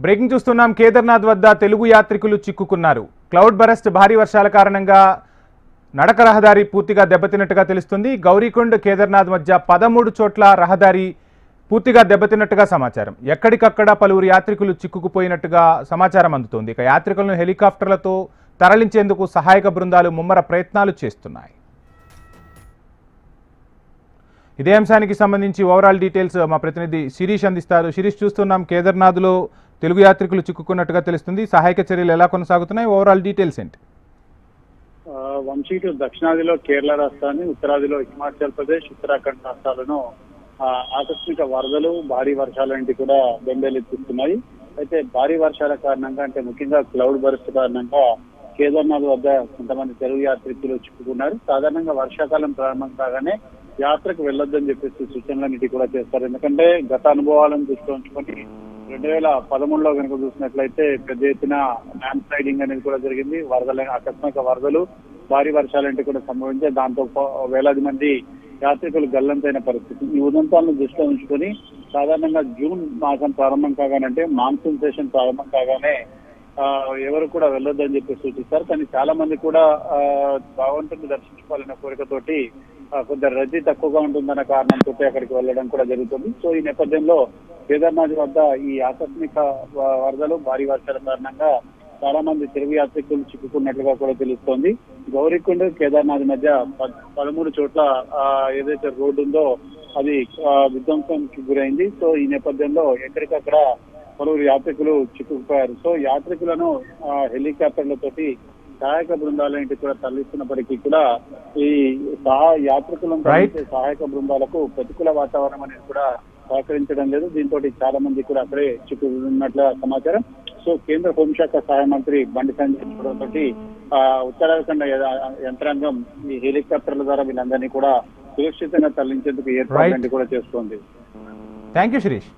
Breaking చూస్తున్నాం. కేదార్నాథ్ వద్ద తెలుగు యాత్రికులు చిక్కుకున్నారు. క్లౌడ్ బరస్ట్ భారీ వర్షాల కారణంగా నడక రహదారి పూర్తిగా దెబ్బతిన్నట్టుగా తెలుస్తుంది. గౌరీకొండ కేదార్నాథ్ మధ్య పదమూడు చోట్ల రహదారి పూర్తిగా దెబ్బతిన్నట్టుగా సమాచారం. ఎక్కడికక్కడ పలువురు యాత్రికులు చిక్కుకుపోయినట్టుగా సమాచారం అందుతోంది. ఇక యాత్రికులను హెలికాప్టర్లతో తరలించేందుకు సహాయక బృందాలు ముమ్మర ప్రయత్నాలు చేస్తున్నాయి. ఇదే అంశానికి సంబంధించి ఓవరాల్ డీటెయిల్స్ మా ప్రతినిధి శిరీష్ అందిస్తారు. శిరీష్ చూస్తున్నాం. కేదార్నాథ్లో తెలుగు యాత్రికులు చిక్కుకున్నట్టుగా తెలుస్తుంది. సహాయక చర్యలు ఎలా కొనసాగుతున్నాయి? ఓవరాల్ డీటెయిల్స్ ఏంటి? ఆ, వంశీ దక్షిణాదిలో కేరళ రాష్ట్రాన్ని ఉత్తరాదిలో హిమాచల్ ప్రదేశ్ ఉత్తరాఖండ్ రాష్ట్రాలను ఆ, ఆకస్మిక వరదలు భారీ వర్షాలంటి కూడా బెంబేలెత్తిస్తున్నాయి. అయితే భారీ వర్షాల కారణంగా అంటే ముఖ్యంగా క్లౌడ్ బరస్ట్ కారణంగా కేదార్నాథ్ వద్ద కొంతమంది తెలుగు యాత్రికులు చిక్కుకున్నారు. సాధారణంగా వర్షాకాలం ప్రారంభం కాగానే యాత్రకు వెళ్ళొద్దని చెప్పేసి సూచనలన్నిటి కూడా చేస్తారు. ఎందుకంటే గత అనుభవాలను దృష్టిలో ఉంచుకొని రెండు వేల పదమూడులో కనుక చూసినట్లయితే పెద్ద ఎత్తున ల్యాండ్ స్లైడింగ్ అనేది కూడా జరిగింది. వరదల ఆకస్మిక వరదలు భారీ వర్షాలంటే కూడా సంభవించాయి. దాంతో వేలాది మంది యాత్రికులు గల్లంతైన పరిస్థితి. ఈ ఉదంతాలను దృష్టిలో ఉంచుకొని సాధారణంగా జూన్ మాసం ప్రారంభం కాగానంటే మాన్సూన్ సెషన్ ప్రారంభం కాగానే ఆ, ఎవరు కూడా వెళ్ళొద్దని చెప్పి సూచిస్తారు. కానీ చాలా మంది కూడా ఆ, భగవంతుని దర్శించుకోవాలనే కోరికతోటి కొద్దిగా రద్దీ తక్కువగా ఉంటుందన్న కారణంతో అక్కడికి వెళ్ళడం కూడా జరుగుతుంది. సో ఈ నేపథ్యంలో కేదార్నాథ్ వద్ద ఈ ఆకస్మిక వరదలు భారీ వర్షాల కారణంగా చాలా మంది తెలుగు యాత్రికులు చిక్కుకున్నట్లుగా కూడా తెలుస్తోంది. గౌరీకుండ కేదార్నాథ్ మధ్య పద్- పదమూడు చోట్ల ఏదైతే రోడ్డు ఉందో అది విధ్వంసానికి గురైంది. సో ఈ నేపథ్యంలో ఎక్కడికక్కడ పలువురు యాత్రికులు చిక్కుకుపోయారు. సో యాత్రికులను హెలికాప్టర్లతోటి సహాయక బృందాల ఇంటికి కూడా తరలిస్తున్నప్పటికీ కూడా ఈ సహా యాత్రికులను సహాయక బృందాలకు ప్రతికూల వాతావరణం అనేది కూడా సహకరించడం లేదు. దీంతో చాలా మంది కూడా అక్కడే చిక్కుకున్నట్ల సమాచారం. సో కేంద్ర హోంశాఖ సహాయ మంత్రి బండి సంజయ్ ఉత్తరాఖండ యంత్రాంగం ఈ హెలికాప్టర్ల ద్వారా వీళ్ళందరినీ కూడా సురక్షితంగా తరలించేందుకు ఏర్పాట్లు కూడా చేస్తోంది. Thank you Sirish